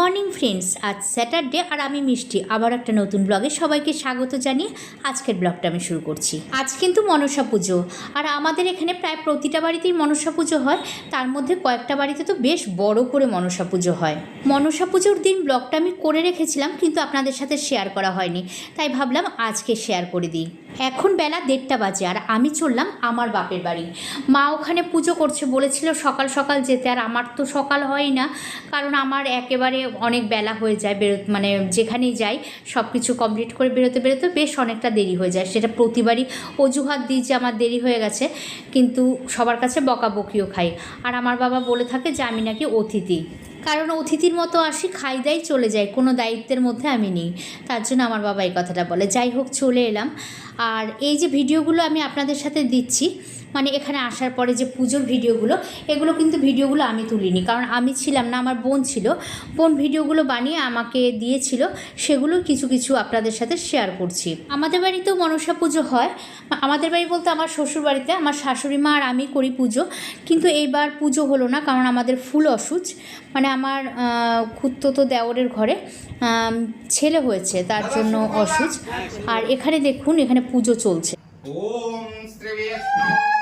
Morning friends, আজ Saturday আর আমি মিষ্টি। আবার একটা নতুন ব্লগে সবাইকে স্বাগত জানিয়ে আজকের ব্লগটা আমি শুরু করছি। আজ কিন্তু মনসা পুজো, আর আমাদের এখানে প্রায় প্রতিটা বাড়িতেই মনসা পুজো হয়। তার মধ্যে কয়েকটা বাড়িতে তো বেশ বড় করে মনসা পুজো হয়। মনসা পুজোর দিন ব্লগটা আমি করে রেখেছিলাম, কিন্তু আপনাদের সাথে শেয়ার করা হয়নি। তাই ভাবলাম আজকে শেয়ার করে দিই। এখন বেলা দেড়টা বাজে আর আমি চললাম আমার বাপের বাড়ি। মা ওখানে পুজো করছে বলেছিল সকাল সকাল যেতে, আর আমার তো সকাল হয় না, কারণ আমার একেবারে অনেক বেলা হয়ে যায় বেরো মানে যেখানেই যাই সব কিছু কমপ্লিট করে বেরোতে বেরোতে বেশ অনেকটা দেরি হয়ে যায়। সেটা প্রতিবারই অজুহাত দিই যে আমার দেরি হয়ে গেছে, কিন্তু সবার কাছে বকাবকিও খাই। আর আমার বাবা বলে থাকে যে আমি নাকি অতিথি। কারণ অতিথির মতো আসি, খাই দাই চলে যায় কোনো দায়িত্বের মধ্যে আমি নেই। তার জন্য আমার বাবা এই কথাটা বলে। যাই হোক, চলে এলাম। আর এই যে ভিডিওগুলো আমি আপনাদের সাথে দিচ্ছি মানে এখানে আসার পরে যে পুজোর ভিডিওগুলো, এগুলো কিন্তু ভিডিওগুলো আমি তুলিনি। কারণ আমি ছিলাম না, আমার বোন ছিল। বোন ভিডিওগুলো বানিয়ে আমাকে দিয়েছিল, সেগুলো কিছু কিছু আপনাদের সাথে শেয়ার করছি। আমাদের বাড়িতেও মনসা পুজো হয়। আমাদের বাড়ি বলতে আমার শ্বশুর বাড়িতে, আমার শাশুড়ি মা আর আমি করি পুজো। কিন্তু এইবার পুজো হলো না, কারণ আমাদের ফুল অসুচ। মানে আমার ক্ষুত্ত তো দেওরের ঘরে ছেলে হয়েছে, তার জন্য অসুচ। আর এখানে দেখুন, এখানে পুজো চলছে। ওম শ্রী বিষ্ণু।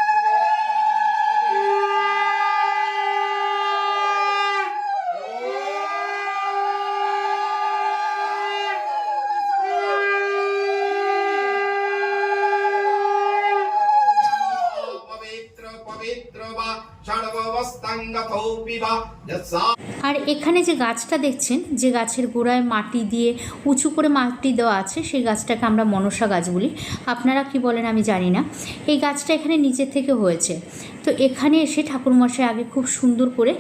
আর এখানে যে গাছটা দেখছেন, যে গাছের গোড়ায় মাটি দিয়ে উঁচু করে মাটি দেওয়া আছে, সেই গাছটাকে আমরা মনসা গাছ বলি। আপনারা কি বলেন আমি জানি না। এই গাছটা এখানে নিচের থেকে হয়েছে। তো এখানে এসে ঠাকুরমশাই আগে খুব সুন্দর করে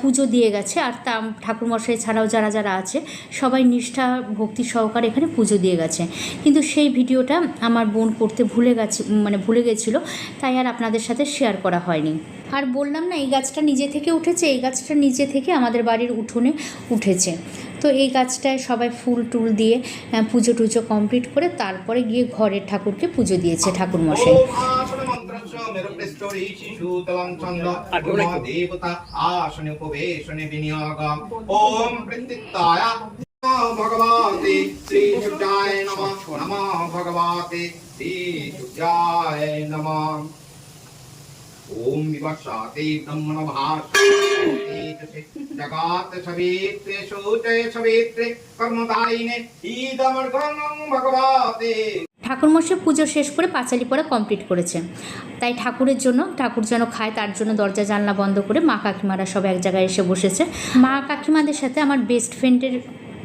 পুজো দিয়ে গেছে। আর তা ঠাকুরমশাই ছাড়াও যারা যারা আছে, সবাই নিষ্ঠা, ভক্তি সহকারে এখানে পুজো দিয়ে গেছে। কিন্তু সেই ভিডিওটা আমার বোন করতে ভুলে গেছে মানে ভুলে গেছিল, তাই আর আপনাদের সাথে শেয়ার করা হয়নি। আর বললাম না, এই গাছটা নিজে থেকে উঠেছে, এই গাছটা নিজে থেকে আমাদের বাড়ির উঠোনে উঠেছে। তো এই গাছটায় সবাই ফুল টুল দিয়ে পুজো টুজো কমপ্লিট করে তারপরে গিয়ে ঘরের ঠাকুরকে পুজো দিয়েছে ঠাকুর মশাই ভগবতী শ্রী নম নম শ্রী নম उपवेशने विनियोगम् ॐ प्रत्युत्ताय नमो भगवते श्रीसुजाय नमः नमो भगवते श्रीसुजाय नमः ॐ विवक्षाते ब्रह्मणभाषे जगात् सवेत्रे शोचय सवेत्रे कर्मदायिने इदमर्गं भगवते ঠাকুরমশাই পুজো শেষ করে পাঁচালি পরে কমপ্লিট করেছে তাই ঠাকুরের জন্য ঠাকুর যেন খায় তার জন্য দরজা জানলা বন্ধ করে মা কাকিমারা সব এক জায়গায় এসে বসেছে মা কাকিমাদের সাথে আমার বেস্ট ফ্রেন্ডের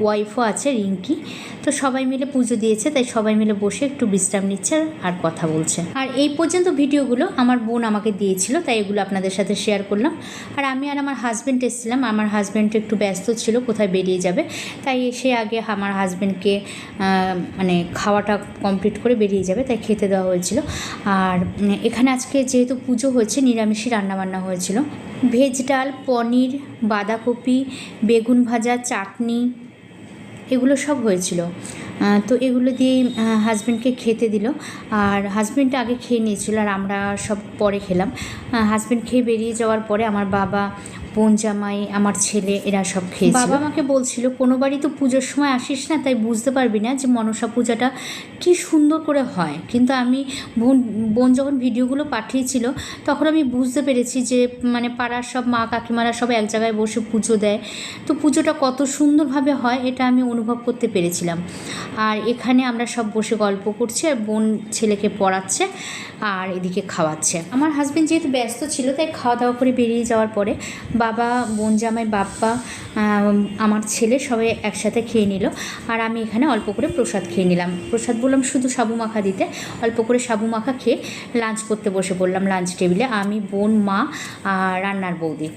ওয়াইফও আছে, রিঙ্কি। তো সবাই মিলে পুজো দিয়েছে, তাই সবাই মিলে বসে একটু বিশ্রাম নিচ্ছে আর কথা বলছে। আর এই পর্যন্ত ভিডিওগুলো আমার বোন আমাকে দিয়েছিল, তাই এগুলো আপনাদের সাথে শেয়ার করলাম। আর আমি আর আমার হাজব্যান্ড এসেছিলাম, আমার হাজব্যান্ড একটু ব্যস্ত ছিল, কোথায় বেরিয়ে যাবে। তাই এসে আগে আমার হাজব্যান্ডকে মানে খাওয়াটা কমপ্লিট করে বেরিয়ে যাবে, তাই খেতে দেওয়া হয়েছিল। আর এখানে আজকে যেহেতু পুজো হয়েছে, নিরামিষই রান্নাবান্না হয়েছিল। ভেজ ডাল, পনির, বাঁধাকপি, বেগুন ভাজা, চাটনি এগুলো সব হয়েছিল। তো এগুলো দিয়ে হাজব্যান্ডকে খেতে দিল। আর হাজব্যান্ডটা আগে খেয়ে নিয়েছিল আর আমরা সব পরে খেলাম। হাজব্যান্ড খেয়ে বেরিয়ে যাওয়ার পরে আমার বাবা বোন জামাই, আমার ছেলে, এরা সব খেয়েছিল বাবা আমাকে বলছিল, কোনো বাড়ি তো পুজোর সময় আসিস না, তাই বুঝতে পারবি না যে মনসা পূজাটা কি সুন্দর করে হয়। কিন্তু আমি বোন বোন যখন ভিডিওগুলো পাঠিয়েছিল, তখন আমি বুঝতে পেরেছি যে মানে পাড়ার সব মা কাকিমারা সব এক জায়গায় বসে পুজো দেয়। তো পুজোটা কত সুন্দরভাবে হয়, এটা আমি অনুভব করতে পেরেছিলাম। আর এখানে আমরা সব বসে গল্প করছি, আর বোন ছেলেকে পড়াচ্ছে, আর এদিকে খাওয়াচ্ছে। আমার হাজব্যান্ড যেহেতু ব্যস্ত ছিল, তাই খাওয়া দাওয়া করে বেরিয়ে যাওয়ার পরে বাবা, বোন জামাই, বাপ্পা আমার ছেলে সবাই একসাথে খেয়ে নিল। আর আমি এখানে অল্প করে প্রসাদ খেয়ে নিলাম। প্রসাদ বললাম শুধু সাবু মাখা দিতে। অল্প করে সাবু মাখা খেয়ে লাঞ্চ করতে বসে পড়লাম লাঞ্চ টেবিলে আমি, বোন, মা রান্নার বৌদি।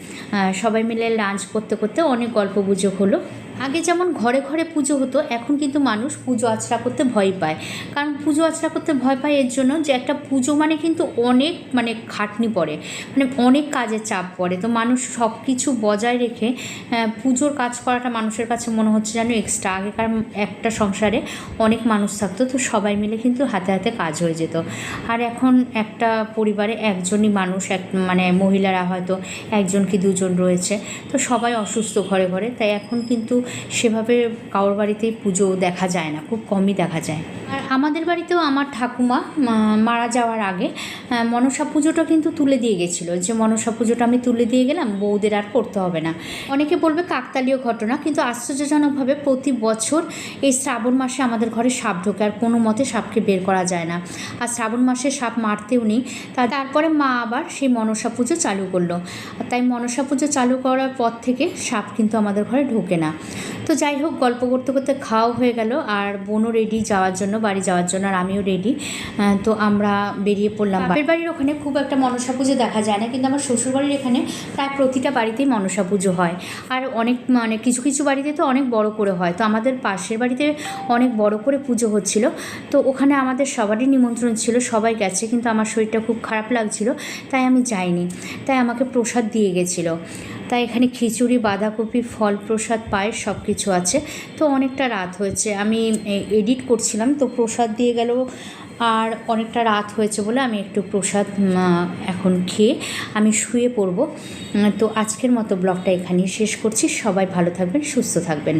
সবাই মিলে লাঞ্চ করতে করতে অনেক গল্প গুজব হলো। আগে যেমন ঘরে ঘরে পুজো হতো, এখন কিন্তু মানুষ পুজো আচরা করতে ভয় পায়। কারণ পুজো আচরা করতে ভয় পায় এর জন্য যে একটা পুজো মানে কিন্তু অনেক মানে খাটনি পড়ে মানে অনেক কাজের চাপ পড়ে। তো মানুষ সব কিছু বজায় রেখে পুজোর কাজ করাটা মানুষের কাছে মনে হচ্ছে যেন এক্সট্রা আগেকার একটা সংসারে অনেক মানুষ থাকতো, তো সবাই মিলে কিন্তু হাতে হাতে কাজ হয়ে যেত। আর এখন একটা পরিবারে একজনই মানুষ, এক মানে মহিলারা হয়তো একজন কি দুজন রয়েছে, তো সবাই অসুস্থ ঘরে ঘরে। তাই এখন কিন্তু সেভাবে কারোর বাড়িতেই পুজো দেখা যায় না, খুব কমই দেখা যায়। আর আমাদের বাড়িতেও আমার ঠাকুমা মারা যাওয়ার আগে মনসা পুজোটা কিন্তু তুলে দিয়ে গেছিল। যে মনসা পুজোটা আমি তুলে দিয়ে গেলাম, বউদের আর করতে হবে না। অনেকে বলবে কাকতালীয় ঘটনা, কিন্তু আশ্চর্যজনকভাবে প্রতি বছর এই শ্রাবণ মাসে আমাদের ঘরে সাপ ঢোকে, আর কোনো মতে সাপকে বের করা যায় না। আর শ্রাবণ মাসে সাপ মারতেও নেই, তা তারপরে মা আবার সেই মনসা পুজো চালু করল। তাই মনসা পুজো চালু করার পর থেকে সাপ কিন্তু আমাদের ঘরে ঢোকে না। তো যাই হোক, গল্প করতে করতে খাওয়া হয়ে গেল আর বোনও রেডি যাওয়ার জন্য, বাড়ি যাওয়ার জন্য আর আমিও রেডি তো আমরা বেরিয়ে পড়লাম বাপের বাড়ির ওখানে খুব একটা মনসা পুজো দেখা যায় না, কিন্তু আমার শ্বশুরবাড়ির এখানে প্রায় প্রতিটা বাড়িতেই মনসা পুজো হয়। আর অনেক মানে কিছু কিছু বাড়িতে তো অনেক বড় করে হয়। তো আমাদের পাশের বাড়িতে অনেক বড় করে পুজো হচ্ছিল। তো ওখানে আমাদের সবারই নিমন্ত্রণ ছিল, সবাই গেছে, কিন্তু আমার শরীরটা খুব খারাপ লাগছিল, তাই আমি যাইনি। তাই আমাকে প্রসাদ দিয়ে গেছিল। তাই এখানে খিচুড়ি, বাঁধাকপি ফল প্রসাদ পায়েস সব কিছু আছে। তো অনেকটা রাত হয়েছে। আমি এডিট করছিলাম, তো প্রসাদ দিয়ে গেল আর অনেকটা রাত হয়েছে বলে আমি একটু প্রসাদ এখন খেয়ে আমি শুয়ে পড়ব। তো আজকের মতো ব্লগটা এখানেই শেষ করছি। সবাই ভালো থাকবেন, সুস্থ থাকবেন।